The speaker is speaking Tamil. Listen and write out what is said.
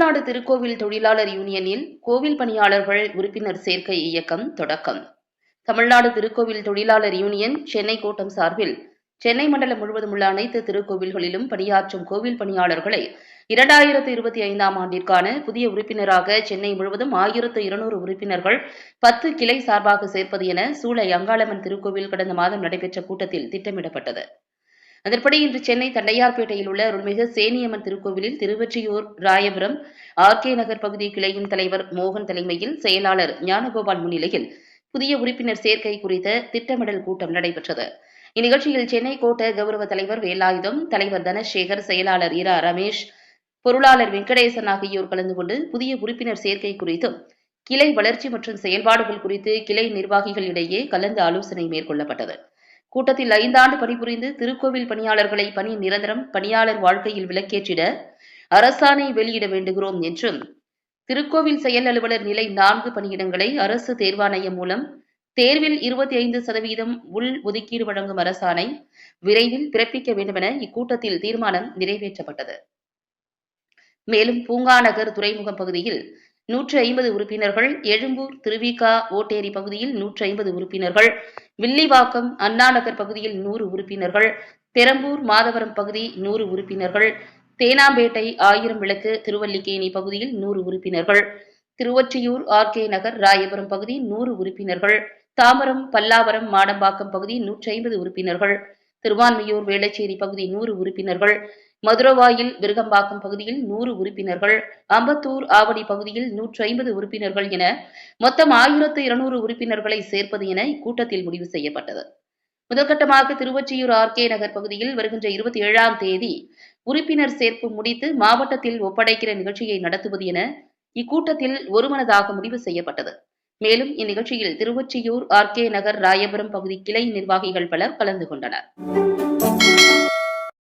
தமிழ்நாடு திருக்கோவில் தொழிலாளர் யூனியனில் கோவில் பணியாளர்கள் உறுப்பினர் சேர்க்கை இயக்கம் தொடக்கம். தமிழ்நாடு திருக்கோவில் தொழிலாளர் யூனியன் சென்னை கோட்டம் சார்பில் சென்னை மண்டலம் முழுவதும் உள்ள அனைத்து திருக்கோவில்களிலும் பணியாற்றும் கோவில் பணியாளர்களை இரண்டாயிரத்து இருபத்தி ஐந்தாம் ஆண்டிற்கான புதிய உறுப்பினராக சென்னை முழுவதும் ஆயிரத்து இருநூறு உறுப்பினர்கள் பத்து கிளை சார்பாக சேர்ப்பது என சூளை அங்காளம்மன் திருக்கோவில் கடந்த மாதம் நடைபெற்ற கூட்டத்தில் திட்டமிடப்பட்டது. அதன்படி இன்று சென்னை தண்டையார்பேட்டையில் உள்ள அருள்மிகு சேனியம்மன் திருக்கோவிலில் திருவொற்றியூர் ராயபுரம் ஆர் கே நகர் பகுதி கிளையின் தலைவர் மோகன் தலைமையில் செயலாளர் ஞானகோபால் முன்னிலையில் புதிய உறுப்பினர் சேர்க்கை குறித்த திட்டமிடல் கூட்டம் நடைபெற்றது. இந்நிகழ்ச்சியில் சென்னை கோட்ட கௌரவ தலைவர் வேலாயுதம் தலைவர் தனசேகர் செயலாளர் இரா ரமேஷ் பொருளாளர் வெங்கடேசன் ஆகியோர் கலந்து கொண்டு புதிய உறுப்பினர் சேர்க்கை குறித்தும் கிளை வளர்ச்சி மற்றும் செயல்பாடுகள் குறித்து கிளை நிர்வாகிகளிடையே கலந்து ஆலோசனை மேற்கொள்ளப்பட்டது. கூட்டத்தில் ஐந்தாண்டு பணிபுரிந்து திருக்கோவில் பணியாளர்களை பணி நிரந்தரம் பணியாளர் வாழ்க்கையில் விலக்கேற்றிட அரசாணை வெளியிட வேண்டுகிறோம் என்றும் திருக்கோவில் செயல் அலுவலர் நிலை நான்கு பணியிடங்களை அரசு தேர்வாணையம் மூலம் தேர்வில் இருபத்தி ஐந்து சதவீதம் உள் ஒதுக்கீடு வழங்கும் அரசாணை விரைவில் பிறப்பிக்க வேண்டுமென இக்கூட்டத்தில் தீர்மானம் நிறைவேற்றப்பட்டது. மேலும் பூங்காநகர் துறைமுகம் பகுதியில் நூற்று ஐம்பது உறுப்பினர்கள் எழும்பூர் திருவிகா ஓட்டேரி பகுதியில் நூற்று ஐம்பது உறுப்பினர்கள் வில்லிவாக்கம் அண்ணாநகர் பகுதியில் நூறு உறுப்பினர்கள் பெரம்பூர் மாதவரம் பகுதி நூறு உறுப்பினர்கள் தேனாம்பேட்டை ஆயிரம் விளக்கு திருவல்லிக்கேணி பகுதியில் நூறு உறுப்பினர்கள் திருவொற்றியூர் ஆர்கே நகர் ராயபுரம் பகுதி நூறு உறுப்பினர்கள் தாம்பரம் பல்லாவரம் மாடம்பாக்கம் பகுதி நூற்றி ஐம்பது உறுப்பினர்கள் திருவான்மையூர் வேளச்சேரி பகுதி நூறு உறுப்பினர்கள் மதுரவாயில் விருகம்பாக்கம் பகுதியில் நூறு உறுப்பினர்கள் அம்பத்தூர் ஆவடி பகுதியில் நூற்றி ஐம்பது உறுப்பினர்கள் என மொத்தம் ஆயிரத்து இருநூறு உறுப்பினர்களை சேர்ப்பது என இக்கூட்டத்தில் முடிவு செய்யப்பட்டது. முதற்கட்டமாக திருவொற்றியூர் ஆர்கே நகர் பகுதியில் வருகின்ற இருபத்தி ஏழாம் தேதி உறுப்பினர் சேர்ப்பு முடித்து மாவட்டத்தில் ஒப்படைக்கிற நிகழ்ச்சியை நடத்துவது என இக்கூட்டத்தில் ஒருமனதாக முடிவு செய்யப்பட்டது. மேலும் இந்நிகழ்ச்சியில் திருவொற்றியூர் ஆர்கே நகர் ராயபுரம் பகுதி கிளை நிர்வாகிகள் பலர் கலந்து கொண்டனர்.